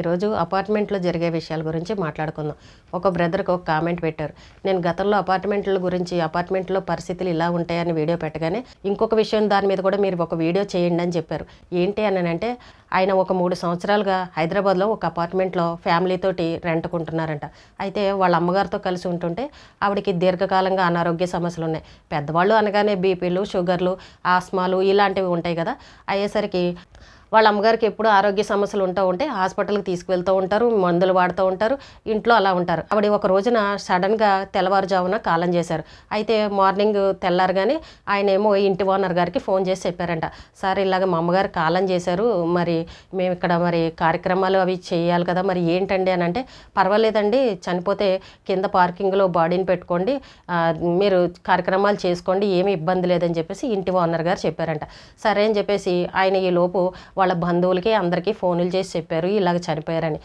ఈరోజు అపార్ట్మెంట్లో జరిగే విషయాల గురించి మాట్లాడుకుందాం. ఒక బ్రదర్కి ఒక కామెంట్ పెట్టారు. నేను గతంలో అపార్ట్మెంట్ల గురించి అపార్ట్మెంట్లో పరిస్థితులు ఇలా ఉంటాయని వీడియో పెట్టగానే ఇంకొక విషయం దాని మీద కూడా మీరు ఒక వీడియో చేయండి అని చెప్పారు. ఏంటి అని అంటే ఆయన ఒక మూడు సంవత్సరాలుగా హైదరాబాద్లో ఒక అపార్ట్మెంట్లో ఫ్యామిలీతోటి రెంట్కుంటున్నారంట. అయితే వాళ్ళ అమ్మగారితో కలిసి ఉంటుంటే ఆవిడకి దీర్ఘకాలంగా అనారోగ్య సమస్యలు ఉన్నాయి. పెద్దవాళ్ళు అనగానే బీపీలు షుగర్లు ఆస్మాలు ఇలాంటివి ఉంటాయి కదా. అయ్యేసరికి వాళ్ళ అమ్మగారికి ఎప్పుడు ఆరోగ్య సమస్యలు ఉంటూ ఉంటే హాస్పిటల్కి తీసుకువెళ్తూ ఉంటారు మందులు వాడుతూ ఉంటారు ఇంట్లో అలా ఉంటారు. ఆవిడ ఒక రోజున సడన్గా తెల్లవారుజామున కాలం చేశారు. అయితే మార్నింగ్ తెల్లారగానే ఆయన ఏమో ఇంటి ఓనర్ గారికి ఫోన్ చేసి చెప్పారంట. సార్ ఇలాగ మా అమ్మగారు కాలం చేశారు మరి మేము ఇక్కడ మరి కార్యక్రమాలు అవి చేయాలి కదా మరి ఏంటండి? అని అంటే పర్వాలేదండి చనిపోతే కింద పార్కింగ్లో బాడీని పెట్టుకోండి మీరు కార్యక్రమాలు చేసుకోండి ఏమి ఇబ్బంది లేదని చెప్పేసి ఇంటి ఓనర్ గారు చెప్పారంట. సరే అని చెప్పేసి ఆయన ఈ లోపు వాళ్ళ వాళ్ళ బంధువులకి అందరికీ ఫోన్లు చేసి చెప్పారు ఇలాగ చనిపోయారని.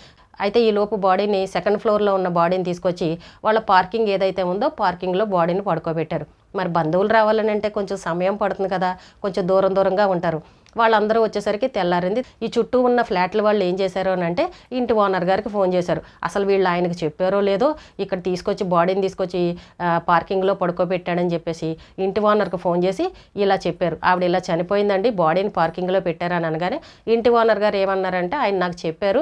అయితే ఈ లోపు బాడీని సెకండ్ ఫ్లోర్లో ఉన్న బాడీని తీసుకొచ్చి వాళ్ళ పార్కింగ్ ఏదైతే ఉందో పార్కింగ్లో బాడీని పడుకోబెట్టారు. మరి బంధువులు రావాలని అంటే కొంచెం సమయం పడుతుంది కదా కొంచెం దూరం దూరంగా ఉంటారు. వాళ్ళందరూ వచ్చేసరికి తెల్లారింది. ఈ చుట్టూ ఉన్న ఫ్లాట్ల వాళ్ళు ఏం చేశారు అని అంటే ఇంటి ఓనర్ గారికి ఫోన్ చేశారు. అసలు వీళ్ళు ఆయనకు చెప్పారో లేదో ఇక్కడ తీసుకొచ్చి బాడీని తీసుకొచ్చి పార్కింగ్లో పడుకోబెట్టాడని చెప్పేసి ఇంటి ఓనర్కి ఫోన్ చేసి ఇలా చెప్పారు. ఆవిడ ఇలా చనిపోయిందండి బాడీని పార్కింగ్లో పెట్టారని అనగానే ఇంటి ఓనర్ గారు ఏమన్నారంటే ఆయన నాకు చెప్పారు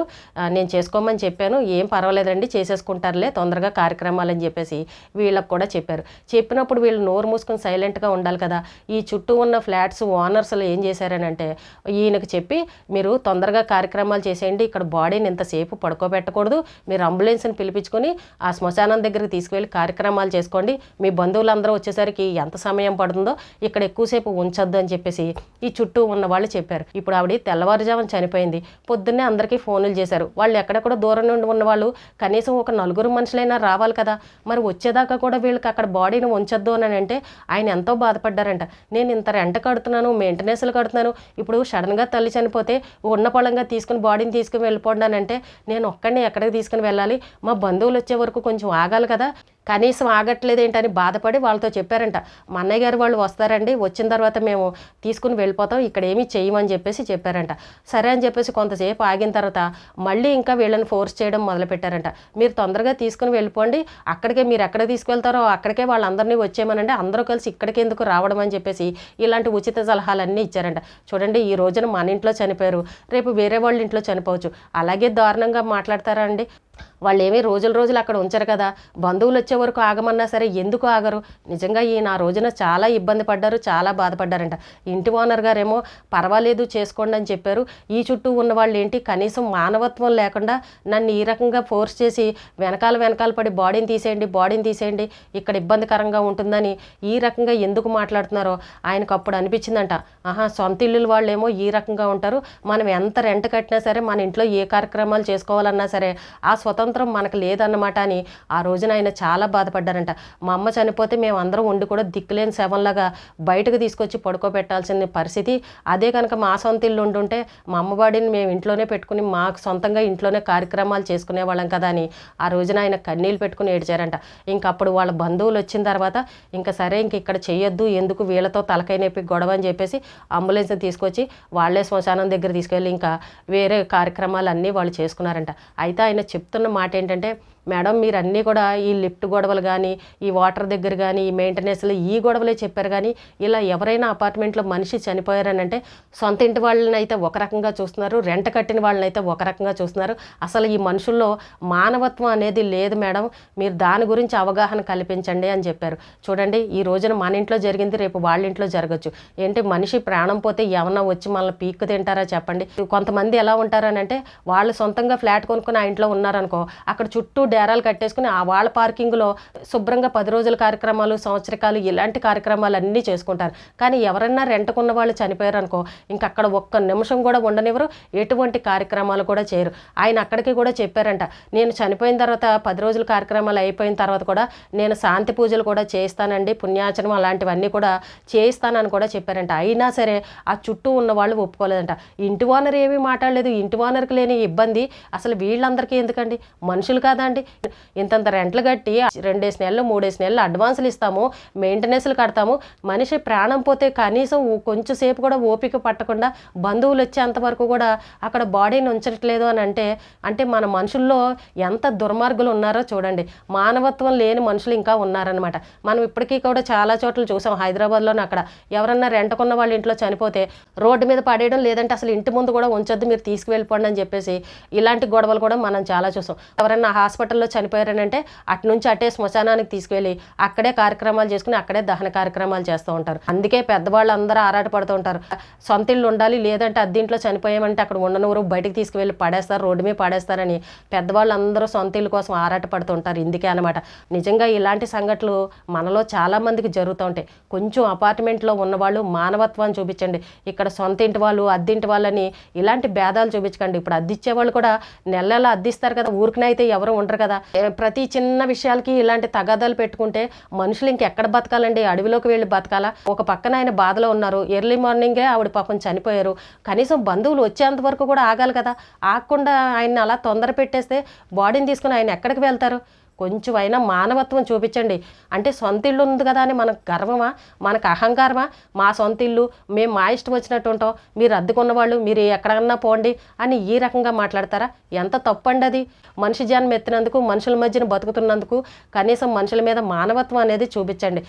నేను చేసుకోమని చెప్పాను ఏం పర్వాలేదండి చేసేసుకుంటారులే తొందరగా కార్యక్రమాలు అని చెప్పేసి వీళ్ళకి కూడా చెప్పారు. చెప్పినప్పుడు వీళ్ళు నోరు మూసుకొని సైలెంట్గా ఉండాలి కదా. ఈ చుట్టూ ఉన్న ఫ్లాట్స్ ఓనర్స్లో ఏం చేశారని అంటే ఈయనకు చెప్పి మీరు తొందరగా కార్యక్రమాలు చేసేయండి ఇక్కడ బాడీని ఇంతసేపు పడుకోబెట్టకూడదు మీరు అంబులెన్స్ని పిలిపించుకొని ఆ శ్మశానం దగ్గరికి తీసుకువెళ్ళి కార్యక్రమాలు చేసుకోండి. మీ బంధువులందరూ వచ్చేసరికి ఎంత సమయం పడుతుందో ఇక్కడ ఎక్కువసేపు ఉంచొద్దు అని చెప్పేసి ఈ చుట్టూ ఉన్న వాళ్ళు చెప్పారు. ఇప్పుడు ఆవిడ తెల్లవారుజామున చనిపోయింది. పొద్దున్నే అందరికీ ఫోన్లు చేశారు. వాళ్ళు ఎక్కడెక్కడ దూరం నుండి ఉన్న వాళ్ళు కనీసం ఒక నలుగురు మనుషులైనా రావాలి కదా. మరి వచ్చేదాకా కూడా వీళ్ళకి అక్కడ బాడీని ఉంచొద్దు అని అంటే ఆయన ఎంతో బాధపడ్డారంట. నేను ఇంత రెంట కడుతున్నాను మెయింటెనెన్స్లు కడుతున్నాను ఇప్పుడు సడన్గా తల్లి చనిపోతే ఉన్న పొలంగా తీసుకుని బాడీని తీసుకుని వెళ్ళిపోండానంటే నేను ఒక్కడిని ఎక్కడికి తీసుకుని వెళ్ళాలి? మా బంధువులు వచ్చే వరకు కొంచెం ఆగాలి కదా. కనీసం ఆగట్లేదు ఏంటని బాధపడి వాళ్ళతో చెప్పారంట. మా అన్నయ్య గారు వాళ్ళు వస్తారండి వచ్చిన తర్వాత మేము తీసుకుని వెళ్ళిపోతాం ఇక్కడ ఏమీ చేయమని చెప్పేసి చెప్పారంట. సరే అని చెప్పేసి కొంతసేపు ఆగిన తర్వాత మళ్ళీ ఇంకా వీళ్ళని ఫోర్స్ చేయడం మొదలుపెట్టారంట. మీరు తొందరగా తీసుకుని వెళ్ళిపోండి అక్కడికే మీరు ఎక్కడ తీసుకెళ్తారో అక్కడికే వాళ్ళందరినీ వచ్చేయమనండి అందరూ కలిసి ఇక్కడికి ఎందుకు రావడం అని చెప్పేసి ఇలాంటి ఉచిత సలహాలన్నీ ఇచ్చారంట. చూడండి ఈ రోజున మన ఇంట్లో చనిపోయారు రేపు వేరే వాళ్ళ ఇంట్లో చనిపోవచ్చు. అలాగే దారుణంగా మాట్లాడతారా అండి? వాళ్ళు ఏమీ రోజులు రోజులు అక్కడ ఉంచరు కదా. బంధువులు వచ్చే వరకు ఆగమన్నా సరే ఎందుకు ఆగరు? నిజంగా ఈయన ఆ రోజున చాలా ఇబ్బంది పడ్డారు చాలా బాధపడ్డారంట. ఇంటి ఓనర్ గారేమో పర్వాలేదు చేసుకోండి అని చెప్పారు. ఈ చుట్టూ ఉన్న వాళ్ళు ఏంటి కనీసం మానవత్వం లేకుండా నన్ను ఈ రకంగా ఫోర్స్ చేసి వెనకాల వెనకాల పడి బాడీని తీసేయండి బాడీని తీసేయండి ఇక్కడ ఇబ్బందికరంగా ఉంటుందని ఈ రకంగా ఎందుకు మాట్లాడుతున్నారో ఆయనకు అప్పుడు అనిపించిందంట. ఆహా సొంత ఇల్లు వాళ్ళేమో ఈ రకంగా ఉంటారు. మనం ఎంత రెంట్ కట్టినా సరే మన ఇంట్లో ఏ కార్యక్రమాలు చేసుకోవాలన్నా సరే ఆ స్వతంత్రం మనకు లేదన్నమాట అని ఆ రోజున ఆయన చాలా బాధపడ్డారంట. మా అమ్మ చనిపోతే మేము అందరం ఉండి కూడా దిక్కులేని శవంలాగా బయటకు తీసుకొచ్చి పడుకోబెట్టాల్సిన పరిస్థితి. అదే కనుక మా సొంత ఇల్లు ఉంటుంటే మా అమ్మవాడిని మేము ఇంట్లోనే పెట్టుకుని మాకు సొంతంగా ఇంట్లోనే కార్యక్రమాలు చేసుకునేవాళ్ళం కదా అని ఆ రోజున ఆయన కన్నీళ్ళు పెట్టుకుని ఏడ్చారంట. ఇంక అప్పుడు వాళ్ళ బంధువులు వచ్చిన తర్వాత ఇంకా సరే ఇంక ఇక్కడ చేయొద్దు ఎందుకు వీళ్ళతో తలకై నొప్పి గొడవ అని చెప్పేసి అంబులెన్స్ తీసుకొచ్చి వాళ్ళే శ్మశానం దగ్గర తీసుకెళ్ళి ఇంకా వేరే కార్యక్రమాలు అన్నీ వాళ్ళు చేసుకున్నారంట. అయితే ఆయన చెప్తున్న మాట ఏంటంటే మేడం మీరు అన్నీ కూడా ఈ లిఫ్ట్ గొడవలు కానీ ఈ వాటర్ దగ్గర కానీ ఈ మెయింటెనెన్స్లు ఈ గొడవలే చెప్పారు కానీ ఇలా ఎవరైనా అపార్ట్మెంట్లో మనిషి చనిపోయారని అంటే సొంత ఇంటి వాళ్ళని అయితే ఒక రకంగా చూస్తున్నారు రెంట కట్టిన వాళ్ళని అయితే ఒక రకంగా చూస్తున్నారు. అసలు ఈ మనుషుల్లో మానవత్వం అనేది లేదు మేడం. మీరు దాని గురించి అవగాహన కల్పించండి అని చెప్పారు. చూడండి ఈ రోజున మన ఇంట్లో జరిగింది రేపు వాళ్ళ ఇంట్లో జరగచ్చు. ఏంటి మనిషి ప్రాణం పోతే ఏమన్నా వచ్చి మనల్ని పీక్కు తింటారా చెప్పండి. కొంతమంది ఎలా ఉంటారని అంటే వాళ్ళు సొంతంగా ఫ్లాట్ కొనుక్కుని ఆ ఇంట్లో ఉన్నారనుకో అక్కడ చుట్టూ డేరాలు కట్టేసుకుని ఆ వాళ్ళ పార్కింగ్లో శుభ్రంగా పది రోజుల కార్యక్రమాలు సంవత్సరకాలు ఇలాంటి కార్యక్రమాలు అన్నీ చేసుకుంటారు. కానీ ఎవరన్నా రెంటకున్న వాళ్ళు చనిపోయారు అనుకో ఇంక అక్కడ ఒక్క నిమిషం కూడా ఉండనివ్వరు ఎటువంటి కార్యక్రమాలు కూడా చేయరు. ఆయన అక్కడికి కూడా చెప్పారంట నేను చనిపోయిన తర్వాత పది రోజుల కార్యక్రమాలు అయిపోయిన తర్వాత కూడా నేను శాంతి పూజలు కూడా చేస్తానండి పుణ్యాచనం అలాంటివన్నీ కూడా చేయిస్తానని కూడా చెప్పారంట. అయినా సరే ఆ చుట్టూ ఉన్న వాళ్ళు ఒప్పుకోలేదంట. ఇంటి ఓనర్ ఏమీ మాట్లాడలేదు ఇంటి ఓనర్కి లేని ఇబ్బంది. అసలు వీళ్ళందరికీ ఎందుకండి? మనుషులు కాదండి. చెప్పండి ఇంతంత రెంట్లు కట్టి రెండేసి నెలలు మూడేసి నెలలు అడ్వాన్సులు ఇస్తాము మెయింటెనెన్స్లు కడతాము. మనిషి ప్రాణం పోతే కనీసం కొంచెం సేపు కూడా ఓపిక పట్టకుండా బంధువులు వచ్చేంత వరకు కూడా అక్కడ బాడీని ఉంచట్లేదు అని అంటే అంటే మన మనుషుల్లో ఎంత దుర్మార్గులు ఉన్నారో చూడండి. మానవత్వం లేని మనుషులు ఇంకా ఉన్నారనమాట మనం ఇప్పటికీ కూడా చాలా చోట్ల చూసాం హైదరాబాద్లోనే అక్కడ. ఎవరన్నా రెంటకున్న వాళ్ళ ఇంట్లో చనిపోతే రోడ్డు మీద పడేయడం లేదంటే అసలు ఇంటి ముందు కూడా ఉంచొద్దు మీరు తీసుకువెళ్ళిపోండి అని చెప్పేసి ఇలాంటి గొడవలు కూడా మనం చాలా చూసాం. ఎవరన్నా హాస్పిటల్లో చనిపోయారనంటే అటు నుంచి అటే శ్మశానానికి తీసుకువెళ్ళి అక్కడే కార్యక్రమాలు చేసుకుని అక్కడే దహన కార్యక్రమాలు చేస్తూ ఉంటారు. అందుకే పెద్దవాళ్ళు అందరూ ఆరాటపడుతూ ఉంటారు. సొంత ఇల్లు ఉండాలి లేదంటే అద్దీంట్లో చనిపోయామంటే అక్కడ ఉండనూరు బయటికి తీసుకువెళ్ళి పడేస్తారు రోడ్డు మీద పడేస్తారని పెద్దవాళ్ళు అందరూ సొంత ఇల్లు కోసం ఆరాటపడుతూ ఉంటారు. ఇందుకే అనమాట నిజంగా ఇలాంటి సంఘటనలు మనలో చాలా మందికి జరుగుతూ ఉంటాయి. కొంచెం అపార్ట్మెంట్లో ఉన్నవాళ్ళు మానవత్వాన్ని చూపించండి. ఇక్కడ సొంత ఇంటి వాళ్ళు అద్దింటి వాళ్ళని ఇలాంటి భేదాలు చూపించకండి. ఇప్పుడు అద్దిచ్చే వాళ్ళు కూడా నెల నెల అద్దిస్తారు కదా ఊరికనైతే ఎవరు ఉండరు కదా. ప్రతి చిన్న విషయాలకి ఇలాంటి తగాదాలు పెట్టుకుంటే మనుషులు ఇంకెక్కడ బతకాలండి? అడవిలోకి వెళ్ళి బతకాలా? ఒక పక్కన ఆయన బాధలో ఉన్నారు. ఎర్లీ మార్నింగే ఆవిడ పాపం చనిపోయారు. కనీసం బంధువులు వచ్చేంత వరకు కూడా ఆగాలి కదా. ఆగకుండా ఆయన్ని అలా తొందర పెట్టేస్తే బాడీని తీసుకుని ఆయన ఎక్కడికి వెళ్తారు? కొంచెం అయినా మానవత్వం చూపించండి. అంటే సొంత ఇల్లు ఉంది కదా అని మనకు గర్వమా? మనకు అహంకారమా? మా సొంత ఇల్లు మేము మా ఇష్టం వచ్చినట్టు ఉంటాం. మీరు అద్దెకున్న వాళ్ళు మీరు ఎక్కడన్నా పోండి అని ఈ రకంగా మాట్లాడతారా? ఎంత తప్పండి అది? మనిషి జన్మ ఎత్తినందుకు మనుషుల మధ్యన బతుకుతున్నందుకు కనీసం మనుషుల మీద మానవత్వం అనేది చూపించండి.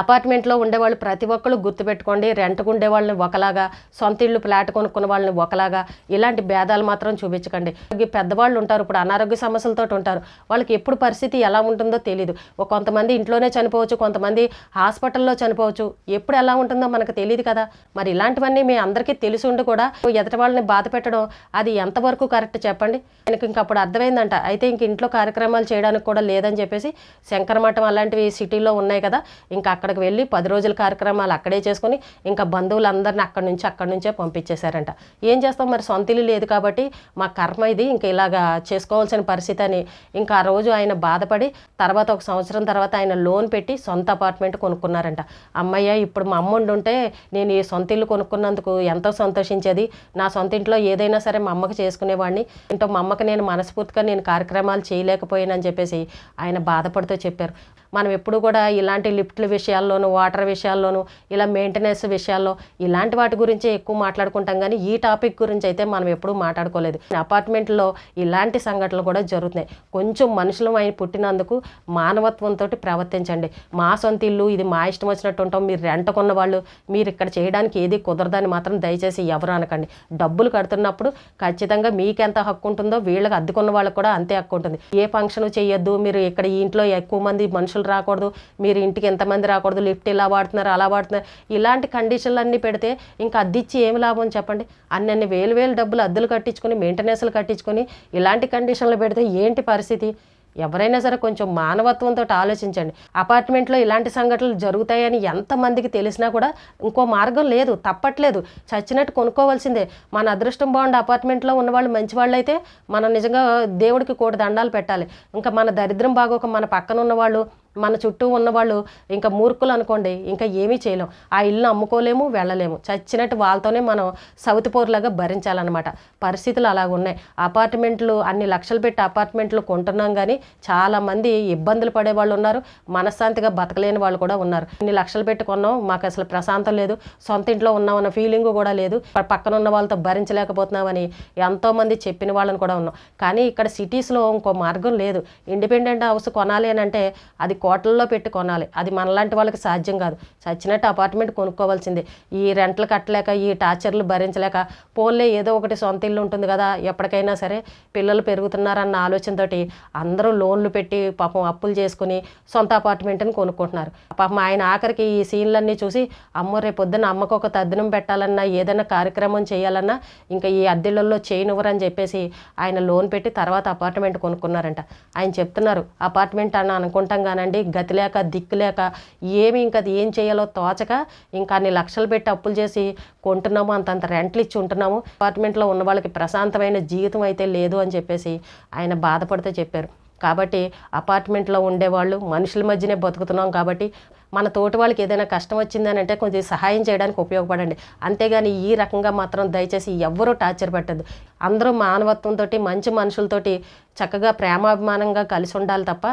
అపార్ట్మెంట్లో ఉండేవాళ్ళు ప్రతి ఒక్కరు గుర్తుపెట్టుకోండి రెంట్కు ఉండే వాళ్ళని ఒకలాగా సొంత ఇళ్ళు ఫ్లాట్ కొనుక్కున్న వాళ్ళని ఒకలాగా ఇలాంటి భేదాలు మాత్రం చూపించకండి. పెద్దవాళ్ళు ఉంటారు ఇప్పుడు అనారోగ్య సమస్యలతో ఉంటారు వాళ్ళకి ఎప్పుడు పరిస్థితి ఎలా ఉంటుందో తెలియదు ఒక కొంతమంది ఇంట్లోనే చనిపోవచ్చు కొంతమంది హాస్పిటల్లో చనిపోవచ్చు ఎప్పుడు ఎలా ఉంటుందో మనకు తెలియదు కదా. మరి ఇలాంటివన్నీ మీ అందరికీ తెలిసి ఉండి కూడా ఎదుటి వాళ్ళని బాధ పెట్టడం అది ఎంతవరకు కరెక్ట్ చెప్పండి? ఆయనకి ఇంకప్పుడు అర్థమైందంట అయితే ఇంక ఇంట్లో కార్యక్రమాలు చేయడానికి కూడా లేదని చెప్పేసి శంకరమఠం అలాంటివి సిటీలో ఉన్నాయి కదా ఇంకా అక్కడికి వెళ్ళి పది రోజుల కార్యక్రమాలు అక్కడే చేసుకుని ఇంకా బంధువులందరిని అక్కడి నుంచి అక్కడి నుంచే పంపించేశారంట. ఏం చేస్తాం? మరి సొంత ఇల్లు లేదు కాబట్టి మా కర్మ ఇది. ఇంకా ఇలాగా చేసుకోవాల్సిన పరిస్థితి అని ఇంకా ఆ రోజు ఆయన బాధపడి తర్వాత ఒక సంవత్సరం తర్వాత ఆయన లోన్ పెట్టి సొంత అపార్ట్మెంట్ కొనుక్కున్నారంట. అమ్మయ్య ఇప్పుడు మా అమ్మ ఉండుంటే నేను ఈ సొంత ఇల్లు కొనుక్కున్నందుకు ఎంతో సంతోషించేది. నా సొంత ఇంట్లో ఏదైనా సరే మా అమ్మకి చేసుకునేవాడిని. ఇంట్లో మా అమ్మకి నేను మనస్ఫూర్తిగా నేను కార్యక్రమాలు చేయలేకపోయానని చెప్పేసి ఆయన బాధపడుతూ చెప్పారు. మనం ఎప్పుడు కూడా ఇలాంటి లిఫ్ట్ల విషయాల్లోనూ వాటర్ విషయాల్లోనూ ఇలా మెయింటెనెన్స్ విషయాల్లో ఇలాంటి వాటి గురించే ఎక్కువ మాట్లాడుకుంటాం. కానీ ఈ టాపిక్ గురించి అయితే మనం ఎప్పుడూ మాట్లాడుకోలేదు. అపార్ట్మెంట్లో ఇలాంటి సంఘటనలు కూడా జరుగుతున్నాయి. కొంచెం మనుషులం అయి పుట్టినందుకు మానవత్వంతో ప్రవర్తించండి. మా సొంత ఇల్లు ఇది మా ఇష్టం వచ్చినట్టు ఉంటాం. మీరు రెంటకున్న వాళ్ళు మీరు ఇక్కడ చేయడానికి ఏది కుదరదని మాత్రం దయచేసి ఎవరు అనకండి. డబ్బులు కడుతున్నప్పుడు ఖచ్చితంగా మీకెంత హక్కు ఉంటుందో వీళ్ళకి అద్దెకున్న వాళ్ళకి కూడా అంతే హక్కు ఉంటుంది. ఏ ఫంక్షన్ చేయొద్దు. మీరు ఇక్కడ ఈ ఇంట్లో ఎక్కువ మంది మనుషులు రాకూడదు మీరు ఇంటికి ఎంతమంది రాకూడదు లిఫ్ట్ ఇలా వాడుతున్నారు అలా వాడుతున్నారు. ఇలాంటి కండిషన్లు అన్నీ పెడితే ఇంకా అద్దిచ్చి ఏమి లాభం చెప్పండి? అన్నన్ని వేలు వేలు డబ్బులు అద్దెలు కట్టించుకొని మెయింటెనెన్స్లు కట్టించుకొని ఇలాంటి కండిషన్లు పెడితే ఏంటి పరిస్థితి? ఎవరైనా సరే కొంచెం మానవత్వంతో ఆలోచించండి. అపార్ట్మెంట్లో ఇలాంటి సంఘటనలు జరుగుతాయని ఎంతమందికి తెలిసినా కూడా ఇంకో మార్గం లేదు తప్పట్లేదు. చచ్చినట్టు కొనుక్కోవాల్సిందే. మన అదృష్టం బాగుండి అపార్ట్మెంట్లో ఉన్నవాళ్ళు మంచి వాళ్ళు అయితే మనం నిజంగా దేవుడికి కోటి దండాలు పెట్టాలి. ఇంకా మన దరిద్రం బాగోక మన పక్కన ఉన్నవాళ్ళు మన చుట్టూ ఉన్నవాళ్ళు ఇంకా మూర్ఖులు అనుకోండి ఇంకా ఏమీ చేయలేం. ఆ ఇల్లు అమ్ముకోలేము వెళ్ళలేము. చచ్చినట్టు వాళ్ళతోనే మనం సౌత్ పోర్లాగా భరించాలన్నమాట. పరిస్థితులు అలాగ ఉన్నాయి అపార్ట్మెంట్లు అన్ని లక్షలు పెట్టి అపార్ట్మెంట్లు కొంటున్నాం కానీ చాలామంది ఇబ్బందులు పడే వాళ్ళు ఉన్నారు. మనశ్శాంతిగా బతకలేని వాళ్ళు కూడా ఉన్నారు. ఇన్ని లక్షలు పెట్టి కొన్నాం మాకు అసలు ప్రశాంతం లేదు. సొంత ఇంట్లో ఉన్నామన్న ఫీలింగ్ కూడా లేదు. పక్కన ఉన్న వాళ్ళతో భరించలేకపోతున్నామని ఎంతోమంది చెప్పిన వాళ్ళని కూడా ఉన్నాం. కానీ ఇక్కడ సిటీస్లో ఇంకో మార్గం లేదు. ఇండిపెండెంట్ హౌస్ కొనాలి అని అంటే అది కోట్లలో పెట్టి కొనాలి. అది మనలాంటి వాళ్ళకి సాధ్యం కాదు. చచ్చినట్టు అపార్ట్మెంట్ కొనుక్కోవాల్సిందే. ఈ రెంట్లు కట్టలేక ఈ టార్చర్లు భరించలేక పోన్లే ఏదో ఒకటి సొంత ఇల్లు ఉంటుంది కదా ఎప్పటికైనా సరే పిల్లలు పెరుగుతున్నారన్న ఆలోచనతోటి అందరూ లోన్లు పెట్టి పాపం అప్పులు చేసుకుని సొంత అపార్ట్మెంట్ని కొనుక్కుంటున్నారు. పాపం ఆయన ఆఖరికి ఈ సీన్లన్నీ చూసి అమ్మో రేపు పొద్దున్న అమ్మకు ఒక తద్దినం పెట్టాలన్నా ఏదైనా కార్యక్రమం చేయాలన్నా ఇంకా ఈ అద్దెలలో చేయనివ్వరని చెప్పేసి ఆయన లోన్ పెట్టి తర్వాత అపార్ట్మెంట్ కొనుక్కున్నారంట. ఆయన చెప్తున్నారు అపార్ట్మెంట్ అని అనుకుంటాం కానండి గతి లేక దిక్కు లేక ఏమి ఇంకా అది ఏం చేయాలో తోచక ఇంకా అన్ని లక్షలు పెట్టి అప్పులు చేసి కొంటున్నాము అంతంత రెంట్లు ఇచ్చి ఉంటున్నాము. అపార్ట్మెంట్లో ఉన్న వాళ్ళకి ప్రశాంతమైన జీవితం అయితే లేదు అని చెప్పేసి ఆయన బాధపడితే చెప్పారు. కాబట్టి అపార్ట్మెంట్లో ఉండేవాళ్ళు మనుషుల మధ్యనే బతుకుతున్నాం కాబట్టి మన తోటి వాళ్ళకి ఏదైనా కష్టం వచ్చిందని అంటే కొంచెం సహాయం చేయడానికి ఉపయోగపడండి. అంతేగాని ఈ రకంగా మాత్రం దయచేసి ఎవ్వరూ టార్చర్ పెట్టద్దు. అందరూ మానవత్వంతో మంచి మనుషులతోటి చక్కగా ప్రేమాభిమానంగా కలిసి ఉండాలి తప్ప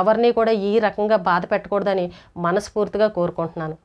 ఎవరిని కూడా ఈ రకంగా బాధ పెట్టకూడదని మనస్ఫూర్తిగా కోరుకుంటున్నాను.